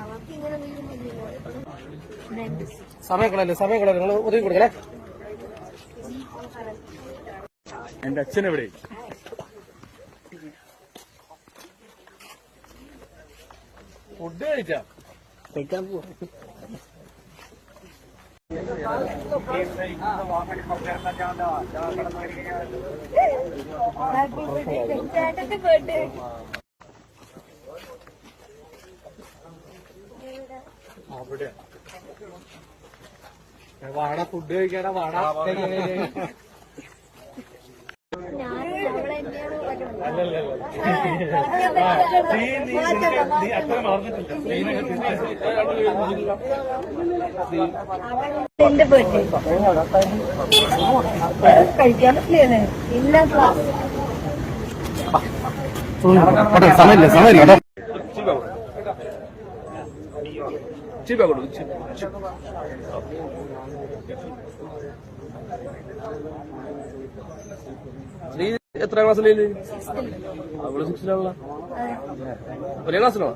അവർക്ക് ഇങ്ങനെ വീഴുന്നില്ലല്ലോ സമയം കളയല്ലേ സമയം കളയല്ലേ നിങ്ങൾ ഒതുക്കി കൊടുക്കണേ എന്റെ അച്ഛൻ എവിടെ? ഫുഡ് കഴിച്ചാ? കഴിക്കാൻ പോവാ. ചേട്ടന്റെ ബർത്ത്ഡേ അവിടെ. വാട ഫുഡ് കഴിക്കാനാ വാട. നീ നീ കഴിക്കാൻ പറ്റില്ലേ ഇല്ല സമയമില്ല സമയമില്ല. ചിപ്പ കൊടുക്കും നീ എത്ര ക്ലാസ്സിലേ അവൾ സിക്സിലാണല്ലോ ഒരേ ക്ലാസ്സിലാണോ